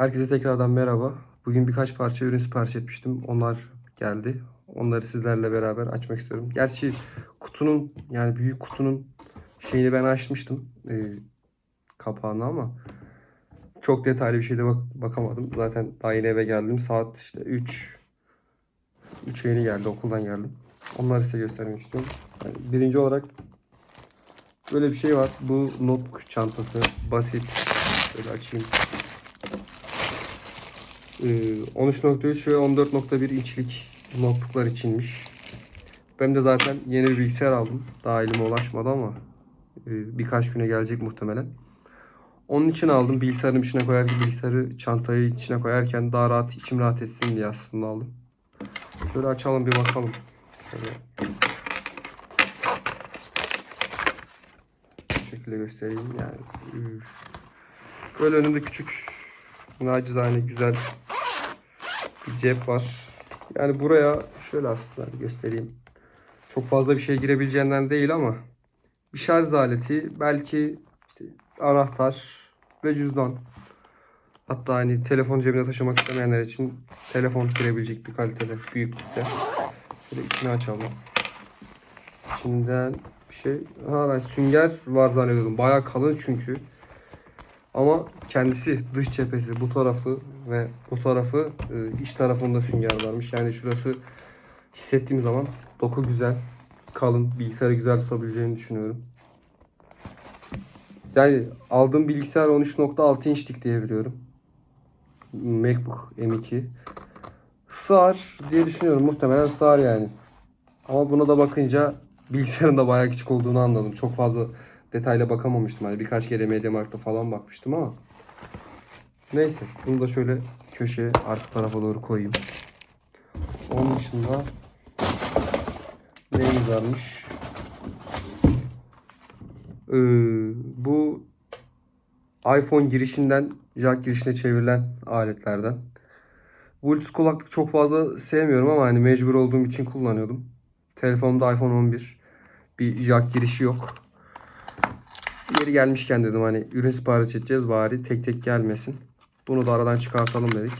Herkese tekrardan merhaba. Bugün birkaç parça ürün sipariş etmiştim. Onlar geldi. Onları sizlerle beraber açmak istiyorum. Gerçi kutunun yani büyük kutunun şeyini ben açmıştım. e, kapağını ama çok detaylı bir şeyde bak bakamadım. Zaten daha yeni eve geldim. Saat işte 3 3 yeni geldi. Okuldan geldim. Onları size göstermek istiyorum. Yani birinci olarak böyle bir şey var. Bu notebook çantası. Basit. Böyle açayım. Ee, 13.3 ve 14.1 inçlik notebooklar içinmiş. Ben de zaten yeni bir bilgisayar aldım. Daha elime ulaşmadı ama e, birkaç güne gelecek muhtemelen. Onun için aldım. Bilgisayarın içine koyarken bilgisayarı çantayı içine koyarken daha rahat içim rahat etsin diye aslında aldım. Şöyle açalım bir bakalım. Şöyle. Bu şekilde göstereyim yani. Böyle önümde küçük nacizane güzel bir cep var. Yani buraya şöyle aslında göstereyim. Çok fazla bir şey girebileceğinden değil ama bir şarj aleti, belki işte anahtar ve cüzdan. Hatta hani telefon cebine taşımak istemeyenler için telefon girebilecek bir kalitede, büyüklükte. Şöyle içini açalım. İçinden bir şey. Ha ben sünger var zannediyordum. Bayağı kalın çünkü. Ama kendisi dış cephesi bu tarafı ve bu tarafı e, iç tarafında sünger varmış. Yani şurası hissettiğim zaman doku güzel, kalın, bilgisayarı güzel tutabileceğini düşünüyorum. Yani aldığım bilgisayar 13.6 inçlik diye biliyorum. MacBook M2. Sığar diye düşünüyorum. Muhtemelen sığar yani. Ama buna da bakınca bilgisayarın da bayağı küçük olduğunu anladım. Çok fazla detayla bakamamıştım. Hani birkaç kere MediaMarkt'ta falan bakmıştım ama. Neyse. Bunu da şöyle köşeye arka tarafa doğru koyayım. Onun dışında neyimiz varmış? Ee, bu iPhone girişinden jack girişine çevrilen aletlerden. Bluetooth kulaklık çok fazla sevmiyorum ama hani mecbur olduğum için kullanıyordum. Telefonumda iPhone 11. Bir jack girişi yok. Yeri gelmişken dedim hani ürün sipariş edeceğiz bari tek tek gelmesin. Bunu da aradan çıkartalım dedik.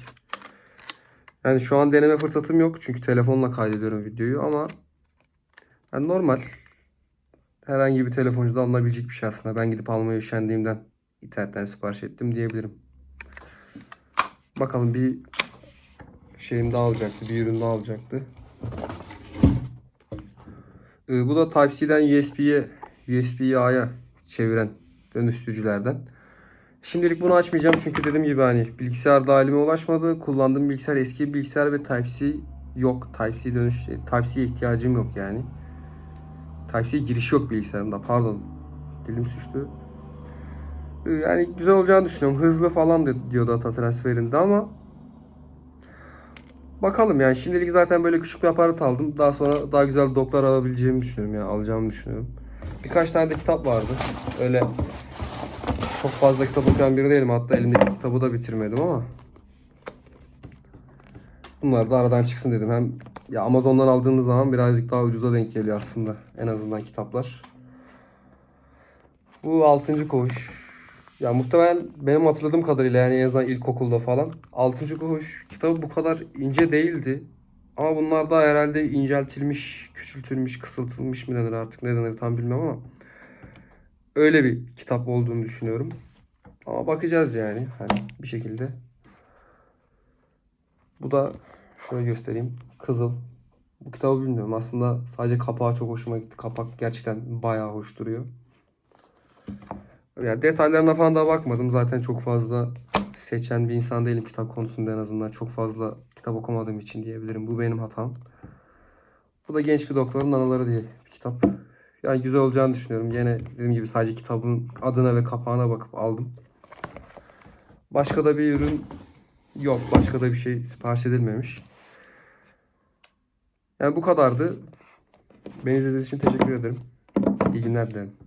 Yani şu an deneme fırsatım yok çünkü telefonla kaydediyorum videoyu ama yani normal herhangi bir telefoncuda alınabilecek bir şey aslında. Ben gidip almaya üşendiğimden internetten sipariş ettim diyebilirim. Bakalım bir şeyim daha alacaktı, bir ürün daha alacaktı. Ee, bu da Type-C'den USB'ye, USB A'ya çeviren dönüştürücülerden. Şimdilik bunu açmayacağım çünkü dediğim gibi hani bilgisayar da elime ulaşmadı. Kullandığım bilgisayar eski bir bilgisayar ve Type-C yok. Type-C dönüş Type-C'ye ihtiyacım yok yani. Type-C girişi yok bilgisayarımda. Pardon. Dilim suçtu. Ee, Yani güzel olacağını düşünüyorum. Hızlı falan diyor data transferinde ama bakalım yani şimdilik zaten böyle küçük bir aparat aldım. Daha sonra daha güzel doklar alabileceğimi düşünüyorum ya alacağımı düşünüyorum. Birkaç tane de kitap vardı. Öyle çok fazla kitap okuyan biri değilim. Hatta elimdeki kitabı da bitirmedim ama. Bunlar da aradan çıksın dedim. Hem ya Amazon'dan aldığınız zaman birazcık daha ucuza denk geliyor aslında. En azından kitaplar. Bu 6. koğuş. Ya muhtemelen benim hatırladığım kadarıyla yani en azından ilkokulda falan 6. koğuş kitabı bu kadar ince değildi. Ama bunlar da herhalde inceltilmiş, küçültülmüş, kısaltılmış mı denir artık ne denir tam bilmem ama öyle bir kitap olduğunu düşünüyorum. Ama bakacağız yani hani bir şekilde. Bu da şöyle göstereyim. Kızıl. Bu kitabı bilmiyorum. Aslında sadece kapağı çok hoşuma gitti. Kapak gerçekten bayağı hoş duruyor. Ya detaylarına falan da bakmadım. Zaten çok fazla seçen bir insan değilim kitap konusunda en azından. Çok fazla kitap okumadığım için diyebilirim. Bu benim hatam. Bu da Genç Bir Doktorun Anıları diye bir kitap. Yani güzel olacağını düşünüyorum. Yine dediğim gibi sadece kitabın adına ve kapağına bakıp aldım. Başka da bir ürün yok. Başka da bir şey sipariş edilmemiş. Yani bu kadardı. Beni izlediğiniz için teşekkür ederim. İyi günler dilerim.